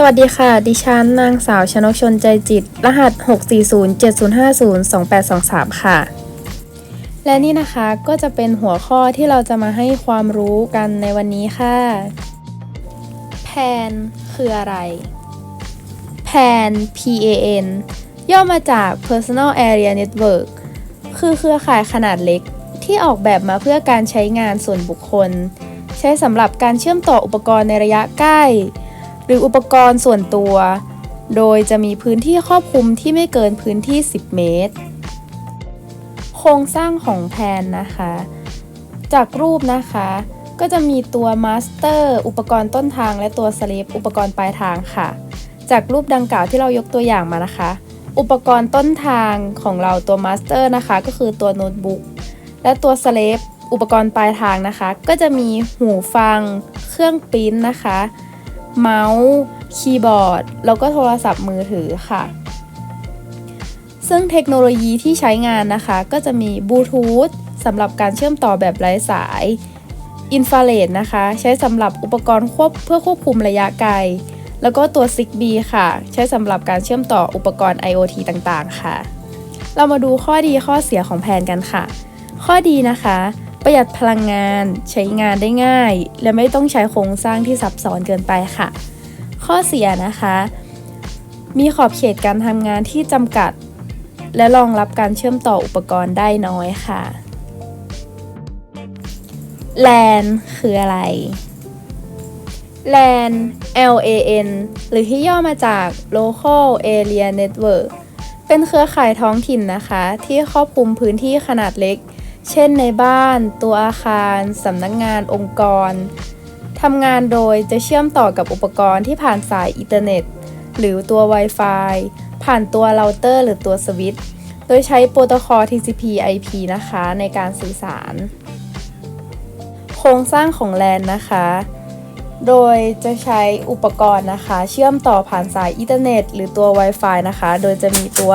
สวัสดีค่ะ ดิฉันนางสาวชนกชนใจจิต รหัส 64070502823 ค่ะ และนี่นะคะก็จะเป็นหัวข้อที่เราจะมาให้ความรู้กันในวันนี้ค่ะ แพนคืออะไร แพน PAN ย่อมาจาก Personal Area Network คือเครือข่ายขนาดเล็กที่ออกแบบมาเพื่อการใช้งานส่วนบุคคล ใช้สำหรับการเชื่อมต่ออุปกรณ์ในระยะใกล้ หรืออุปกรณ์ส่วนตัว โดยจะมีพื้นที่ครอบคลุมที่ไม่เกินพื้นที่ 10 เมตร โครงสร้างของแผนนะคะ จากรูปนะคะ ก็จะมีตัวมาสเตอร์อุปกรณ์ต้นทางและตัวสเลปอุปกรณ์ปลายทางค่ะ จากรูปดังกล่าวที่เรายกตัวอย่างมานะคะ อุปกรณ์ต้นทางของเราตัวมาสเตอร์นะคะ ก็คือตัวโน้ตบุ๊กและตัวสเลปอุปกรณ์ปลายทางนะคะ ก็จะมีหูฟัง เครื่องปริ้นนะคะ เมาส์ คีย์บอร์ด แล้วก็โทรศัพท์มือถือค่ะ ซึ่งเทคโนโลยีที่ใช้งานนะคะ ก็จะมีบลูทูธสำหรับการเชื่อมต่อแบบไร้สายอินฟราเรดนะคะ ใช้สำหรับอุปกรณ์ควบเพื่อควบคุมระยะไกล แล้วก็ตัว Zigbee ค่ะ ใช้สำหรับการเชื่อมต่ออุปกรณ์ IoT ต่างๆ ค่ะ เรามาดูข้อดีข้อเสียของแผนกันค่ะ ข้อดีนะคะ ประหยัดพลังงานใช้งานได้ง่าย และไม่ต้องใช้โครงสร้างที่ซับซ้อนเกินไปค่ะ ข้อเสียนะคะ มีขอบเขตการทำงานที่จำกัด และรองรับการเชื่อมต่ออุปกรณ์ได้น้อยค่ะ LAN คืออะไร LAN LAN หรือที่ย่อมาจาก Local Area Network เป็นเครือข่ายท้องถิ่นนะคะ ที่ครอบคลุมพื้นที่ขนาดเล็ก เช่นในบ้าน ตัวอาคารสำนักงงานองค์กรทำงานโดยจะเชื่อมต่อกับอุปกรณ์ที่ผ่านสายอินเทอร์เน็ต หรือตัว Wi-Fi ผ่านตัวเราเตอร์หรือตัวสวิตช์โดยใช้โปรโตคอล TCP/IP นะคะในการสื่อสาร โครงสร้างของ LAN นะคะ โดยจะใช้อุปกรณ์นะคะ เชื่อมต่อผ่านสายอินเทอร์เน็ต หรือตัว Wi-Fi นะคะ โดยจะมีตัว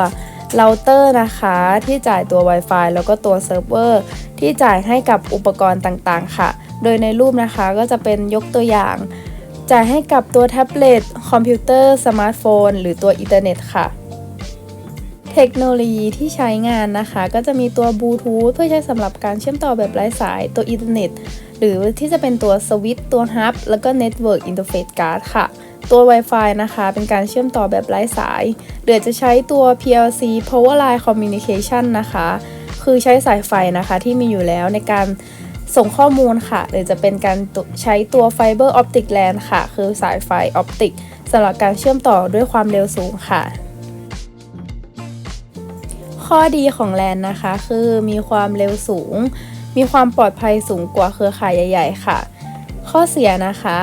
เราเตอร์นะคะที่จ่ายตัว Wi-Fi แล้วก็ตัวเซิร์ฟเวอร์ที่จ่ายให้กับอุปกรณ์ต่างๆ ค่ะ โดยในรูปนะคะก็จะเป็นยกตัวอย่าง จ่ายให้กับตัวแท็บเล็ตคอมพิวเตอร์สมาร์ทโฟน หรือตัวอินเทอร์เน็ตค่ะ เทคโนโลยีที่ใช้งานนะคะ ก็จะมีตัวบลูทูธเพื่อใช้สำหรับการเชื่อมต่อแบบไร้สายตัวอินเทอร์เน็ต หรือที่จะเป็นตัวสวิตตัวฮับแล้วก็ Network Interface Card ค่ะ ตัว Wi-Fi นะคะ เป็นการเชื่อมต่อแบบไร้สายหรือจะใช้ตัว PLC Power Line Communication นะคะ คือใช้สายไฟนะคะที่มีอยู่แล้วในการส่งข้อมูลค่ะ หรือจะเป็นการใช้ตัว Fiber Optic LAN ค่ะ คือสายไฟออปติกสำหรับการเชื่อมต่อด้วยความเร็วสูงค่ะ ข้อดีของ LAN นะคะ คือมีความเร็วสูง มีความปลอดภัยสูงกว่าเครือข่ายใหญ่ ๆ ค่ะ ข้อเสียนะคะ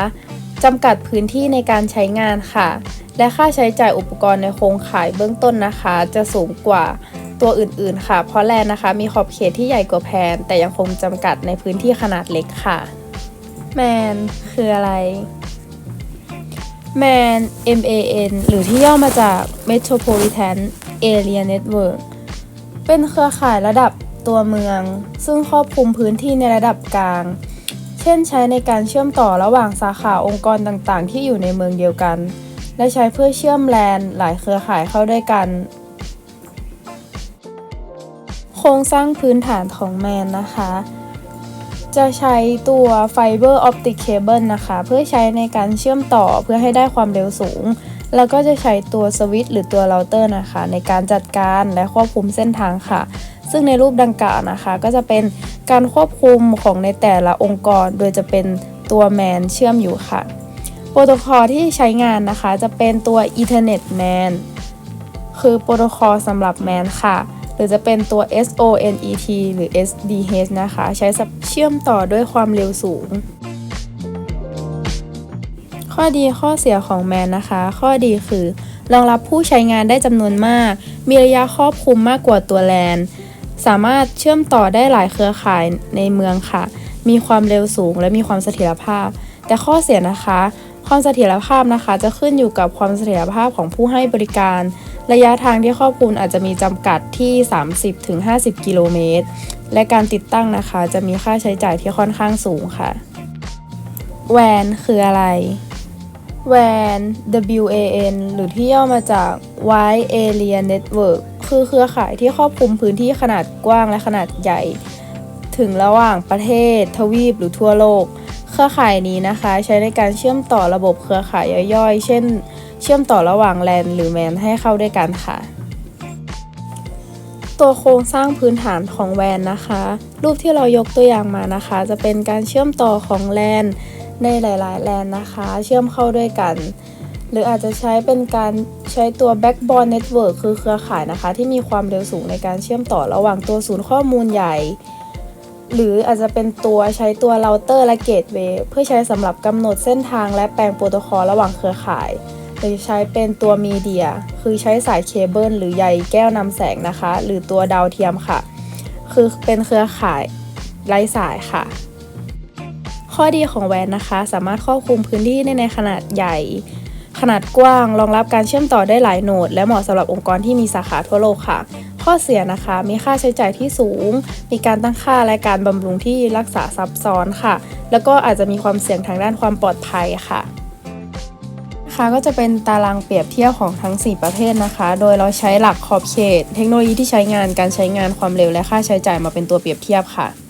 จำกัดพื้นที่ในการใช้งานค่ะ และค่าใช้จ่ายอุปกรณ์ในโครงข่ายเบื้องต้นนะคะ จะสูงกว่าตัวอื่นๆ ค่ะ เพราะแลนนะคะ มีขอบเขตที่ใหญ่กว่าแพน แต่ยังคงจำกัดในพื้นที่ขนาดเล็กค่ะ แมนคืออะไรแมน MAN หรือที่ย่อมาจาก Metropolitan Area Network เป็นเครือข่ายระดับตัวเมือง ซึ่งครอบคลุมพื้นที่ในระดับกลาง เช่นใช้ในการเชื่อมต่อระหว่างสาขาองค์กรต่างๆ ที่อยู่ในเมืองเดียวกัน และใช้เพื่อเชื่อมแลนหลายเครือข่ายเข้าด้วยกัน โครงสร้างพื้นฐานของแมนนะคะ จะใช้ตัวไฟเบอร์ออปติกเคเบิลนะคะ เพื่อใช้ในการเชื่อมต่อเพื่อให้ได้ความเร็วสูง แล้วก็จะใช้ตัวสวิตช์หรือตัวเราเตอร์นะคะ ในการจัดการและควบคุมเส้นทางค่ะ ซึ่งในรูปดังกล่าวนะคะ ก็จะเป็นการควบคุมของในแต่ละองค์กร โดยจะเป็นตัวแมนเชื่อมอยู่ค่ะ โปรโตคอลที่ใช้งานนะคะ จะเป็นตัว Ethernet MAN คือโปรโตคอลสำหรับแมนค่ะ หรือจะเป็นตัว SONET หรือ SDH นะคะ ใช้เชื่อมต่อด้วยความเร็วสูง ข้อดีข้อเสียของแมนนะคะ ข้อดีคือ รองรับผู้ใช้งานได้จำนวนมาก มีระยะครอบคลุมมากกว่าตัวแลนสามารถเชื่อมต่อได้หลายเครือข่ายในเมืองค่ะ มีความเร็วสูงและมีความเสถียรภาพ แต่ข้อเสียนะคะ ความเสถียรภาพนะคะ จะขึ้นอยู่กับความเสถียรภาพของผู้ให้บริการ ระยะทางที่ครอบคลุมอาจจะมีจำกัดที่ 30-50 กิโลเมตร และการติดตั้งนะคะ จะมีค่าใช้จ่ายที่ค่อนข้างสูงค่ะ แวนคืออะไร WAN WAN หรือที่ย่อมาจาก Wide Area Network คือเครือข่ายที่ครอบคลุมพื้นที่ขนาดกว้างและขนาดใหญ่ ถึงระหว่างประเทศ ทวีปหรือทั่วโลก เครือข่ายนี้นะคะ ใช้ในการเชื่อมต่อระบบเครือข่ายย่อยๆ เช่น เชื่อมต่อระหว่าง LAN หรือ MAN ให้เข้าด้วยกันค่ะ ตัวโครงสร้างพื้นฐานของแวนนะคะ รูปที่เรายกตัวอย่างมานะคะ จะเป็นการเชื่อมต่อของแลน ในหลาย ๆ แลนนะคะ เชื่อมเข้าด้วยกัน หรืออาจจะใช้เป็นการใช้ตัว backbone network คือเครือข่ายนะคะ ที่มีความเร็วสูงในการเชื่อมต่อระหว่างตัวศูนย์ข้อมูลใหญ่ หรืออาจจะเป็นตัวใช้ตัวเราเตอร์และเกตเวย์เพื่อใช้สำหรับกำหนดเส้นทางและแปลงโปรโตคอลระหว่างเครือข่ายหรือใช้เป็นตัวมีเดีย คือใช้สายเคเบิลหรือใยแก้วนำแสงนะคะ หรือตัวดาวเทียมค่ะ คือเป็นเครือข่ายไร้สายค่ะ ข้อดีของแวนนะคะ สามารถครอบคลุมพื้นที่ได้ในขนาดใหญ่ ขนาดกว้าง รองรับการเชื่อมต่อได้หลายโหนด และเหมาะสำหรับองค์กรที่มีสาขาทั่วโลกค่ะ ข้อเสียนะคะ มีค่าใช้จ่ายที่สูง มีการตั้งค่าและการบำรุงที่รักษาซับซ้อนค่ะ แล้วก็อาจจะมีความเสี่ยงทางด้านความปลอดภัยค่ะนะคะก็จะเป็นตารางเปรียบเทียบของทั้ง 4 ประเภทนะคะ โดยเราใช้หลักขอบเขต เทคโนโลยีที่ใช้งาน การใช้งานความเร็วและค่าใช้จ่ายมาเป็นตัวเปรียบเทียบค่ะ